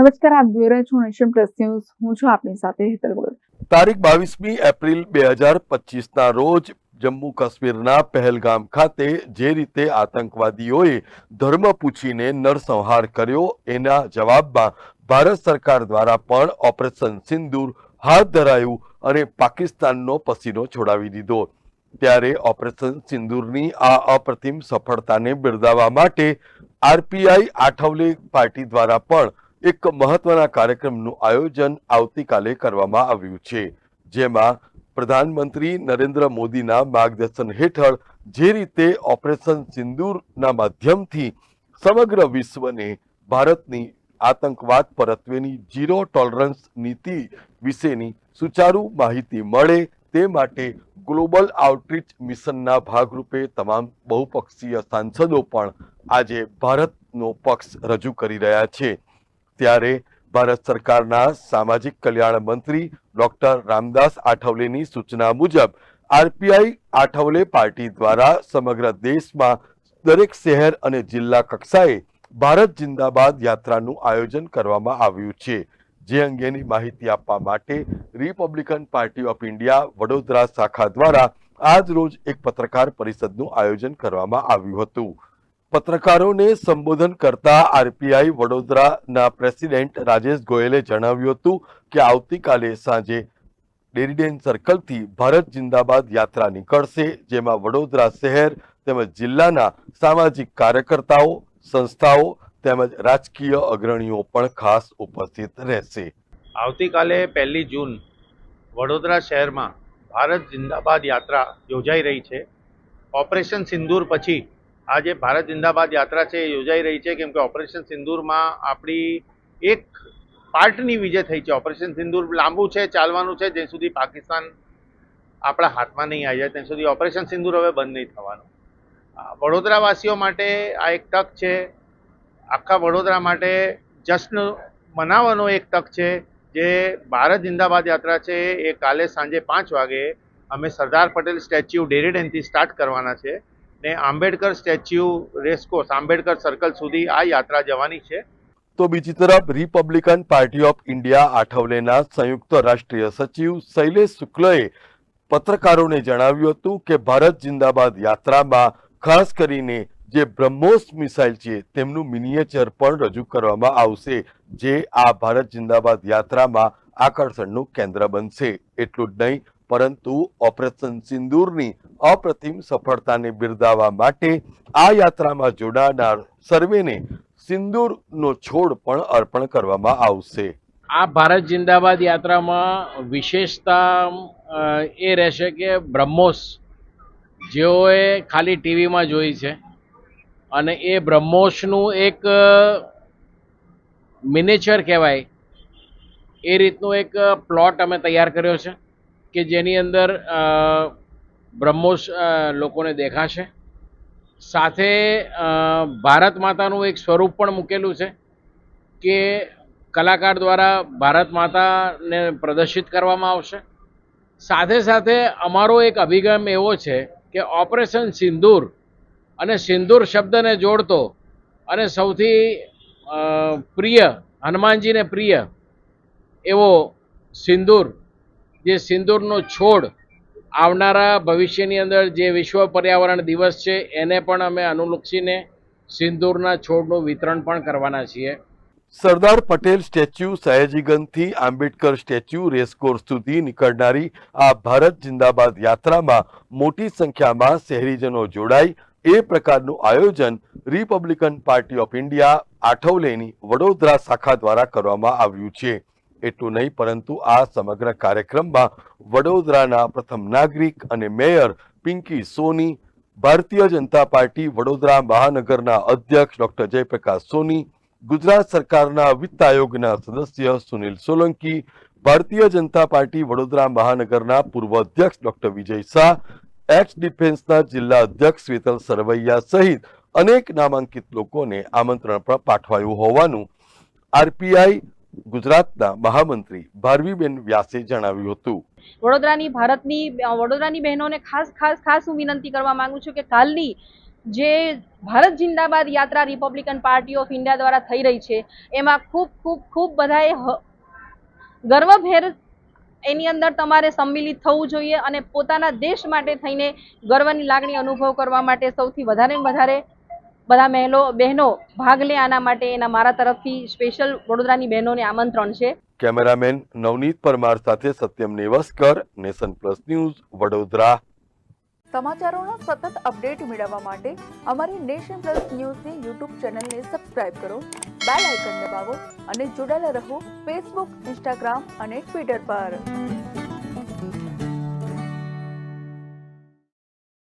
નમસ્કાર, આપ જોઈ રહ્યા છો નેશન પ્લસ ન્યૂઝ. હું છું આપની સાથે હેતલ ગોલ તારીખ બાવીસમી એપ્રિલ બે હજાર રોજ જમ્મુ કાશ્મીરના પહેલગામ ખાતે જે રીતે આતંકવાદીઓએ ધર્મ પૂછીને નરસંહાર કર્યો, એના જવાબમાં ભારત સરકાર દ્વારા પણ ઓપરેશન સિંદૂર હાથ ધરાયું અને પાકિસ્તાનનો પસીનો છોડાવી દીધો. ત્યારે ઓપરેશન સિંદૂરની આ અપ્રતિમ સફળતાને બિરદાવવા માટે આરપીઆઈ આઠવલે પાર્ટી દ્વારા પણ એક મહત્વના કાર્યક્રમનું આયોજન આવતીકાલે કરવામાં આવ્યું છે, જેમાં પ્રધાનમંત્રી નરેન્દ્ર મોદીના માર્ગદર્શન હેઠળ જે રીતે ઓપરેશન સિંદૂરના માધ્યમથી સમગ્ર વિશ્વને ભારતની આતંકવાદ પરત્વેની ઝીરો ટોલરન્સ નીતિ વિશેની સુચારુ માહિતી મળે તે માટે ગ્લોબલ આઉટરીચ મિશનના ભાગરૂપે તમામ બહુપક્ષીય સાંસદો પણ આજે ભારતનો પક્ષ રજૂ કરી રહ્યા છે. ત્યારે ભારત સરકારના સામાજિક કલ્યાણ મંત્રી ડોક્ટર રામદાસ આઠવલેની સૂચના મુજબ આરપીઆઈ આઠવલે પાર્ટી દ્વારા સમગ્ર દેશમાં દરેક શહેર અને જિલ્લા કક્ષાએ ભારત જિંદાબાદ યાત્રાનું આયોજન કરવામાં આવ્યું છે. જે અંગેની માહિતી આપવા માટે Republican Party of India Vadodara શાખા દ્વારા આજ રોજ એક પત્રકાર પરિષદનું આયોજન કરવામાં આવ્યું હતું. પત્રકારોને સંબોધન કરતા આરપીઆઈ વડોદરાના પ્રેસિડેન્ટ રાજેશ ગોયલે જણાવ્યું હતું કે આવતીકાલે સાંજે ડેરીડેન સર્કલથી ભારત જિંદાબાદ યાત્રા નીકળશે, જેમાં વડોદરા શહેર તેમજ જિલ્લાના સામાજિક કાર્યકર્તાઓ, સંસ્થાઓ તેમજ રાજકીય અગ્રણીઓ પણ ખાસ ઉપસ્થિત રહેશે. આવતીકાલે પહેલી જૂન વડોદરા શહેરમાં ભારત જિંદાબાદ યાત્રા યોજાઈ રહી છે. ઓપરેશન સિંદૂર પછી આજે ભારત જિંદાબાદ યાત્રા છે એ યોજાઈ રહી છે, કેમ કે ઓપરેશન સિંદૂરમાં આપણી એક પાર્ટની વિજય થઈ છે. ઓપરેશન સિંદૂર લાંબુ છે, ચાલવાનું છે, જ્યાં સુધી પાકિસ્તાન આપણા હાથમાં નહીં આવી જાય, ત્યાં સુધી ઓપરેશન સિંદૂર હવે બંધ નહીં થવાનું. આ વડોદરાવાસીઓ માટે આ એક તક છે. આખા વડોદરા માટે જશ્ન મનાવવાનો એક તક છે, જે ભારત જિંદાબાદ યાત્રા છે એ કાલે સાંજે પાંચ વાગે અમે સરદાર પટેલ સ્ટેચ્યુ ડેરીડેનથી સ્ટાર્ટ કરવાના છે. ને Ambedkar statue racecourse, Ambedkar circle સુધી આ યાત્રા જવાની છે. તો બીજી તરફ રિપબ્લિકન પાર્ટી ઓફ ઇન્ડિયા આઠવલેના સંયુક્ત રાષ્ટ્રીય સચિવ શૈલેષ શુક્લએ પત્રકારોને જણાવ્યું હતું કે ભારત જિંદાબાદ યાત્રામાં ખાસ કરીને જે બ્રહ્મોસ મિસાઇલ છે તેમનું મિનિએચર પણ રજૂ કરવામાં આવશે, જે આ ભારત જિંદાબાદ યાત્રામાં આકર્ષણનું કેન્દ્ર બનશે. એટલું જ નહીં પરંતુ ઓપરેશન સિંદૂરની અપ્રતિમ સફળતાને બિરદાવવા માટે આ યાત્રામાં જોડાનાર સર્વેને સિંદૂરનો છોડ પણ અર્પણ કરવામાં આવશે. આ ભારત જિંદાબાદ યાત્રામાં વિશેષતા એ રહેશે કે બ્રહ્મોસ જેઓએ ખાલી ટીવીમાં જોઈ છે અને એ બ્રહ્મોસનું એક મિનેચર કહેવાય. એ રીતનું એક પ્લોટ અમે તૈયાર કર્યો છે. કે જેની અંદર બ્રહ્મોસ લોકોને દેખાશે. સાથે ભારત માતાનું એક સ્વરૂપ પણ મૂકેલું છે કે કલાકાર દ્વારા ભારત માતાને પ્રદર્શિત કરવામાં આવશે. સાથે સાથે અમારો એક અભિગમ એવો છે કે ઓપરેશન સિંદૂર અને સિંદૂર શબ્દને જોડતો અને સૌથી પ્રિય, હનુમાનજીને પ્રિય એવો સિંદૂર જે સિંદૂરનો છોડ આવનારા ભવિષ્યની અંદર જે વિશ્વ પર્યાવરણ દિવસ છે, એને પણ અમે અનુલક્ષીને સિંદૂરના છોડનું વિતરણ પણ કરવાના છીએ. સરદાર પટેલ સ્ટેચ્યુ, સયાજીગંજથી આંબેડકર સ્ટેચ્યુ રેસકોર્સ સુધી નીકળનારી આ ભારત જિંદાબાદ યાત્રામાં મોટી સંખ્યામાં શહેરીજનો જોડાય એ પ્રકારનું આયોજન રિપબ્લિકન પાર્ટી ઓફ ઇન્ડિયા આઠવલેની વડોદરા શાખા દ્વારા કરવામાં આવ્યું છે. એટલું નહીં, પરંતુ આ સમગ્ર કાર્યક્રમમાં વડોદરાના પ્રથમ નાગરિક અને મેયર પિંકી સોની, ભારતીય જનતા પાર્ટી વડોદરા મહાનગરના અધ્યક્ષ ડોક્ટર જયપ્રકાશ સોની, ગુજરાત સરકારના વિત્ત આયોગના સદસ્ય સુનિલ સોલંકી, ભારતીય જનતા પાર્ટી વડોદરા મહાનગરના પૂર્વ અધ્યક્ષ ડોક્ટર વિજય શાહ, એક્સ ડિફેન્સના જિલ્લા અધ્યક્ષ વેતલ સરવૈયા સહિત અનેક નામાંકિત લોકોને આમંત્રણ પણ પાઠવાયું હોવાનું આરપીઆઈ ગુજરાતના મહામંત્રી ભારવીબેન વ્યાસે જણાવ્યું હતું. વડોદરાની ભારતની વડોદરાની બહેનોને ખાસ ખાસ ખાસ હું વિનંતી કરવા માંગુ છું કે કાલની જે ભારત જિંદાબાદ યાત્રા રિપબ્લિકન પાર્ટી ઓફ ઇન્ડિયા દ્વારા થઈ રહી છે, એમાં ખૂબ ખૂબ ખૂબ બધાએ ગર્વભેર એની અંદર તમારે સંમિલિત થવું જોઈએ અને પોતાના દેશ માટે થઈને ગર્વની લાગણી અનુભવ કરવા માટે સૌથી વધારે વધારે બધા મહેલો બહેનો ભાગ લે આના માટે એના મારા તરફથી સ્પેશિયલ વડોદરાની બહેનોને આમંત્રણ છે. કેમેરામેન નવનીત પરમાર સાથે Satyam Nevaskar Nation Plus News Vadodara. સમાચારોના સતત અપડેટ મેળવવા માટે અમારી નેશન પ્લસ ન્યૂઝની યુટ્યુબ ચેનલને સબસ્ક્રાઇબ કરો બેલ આઇકન દબાવો અને જોડાયેલા રહો ફેસબુક ઇન્સ્ટાગ્રામ અને ટ્વિટર પર.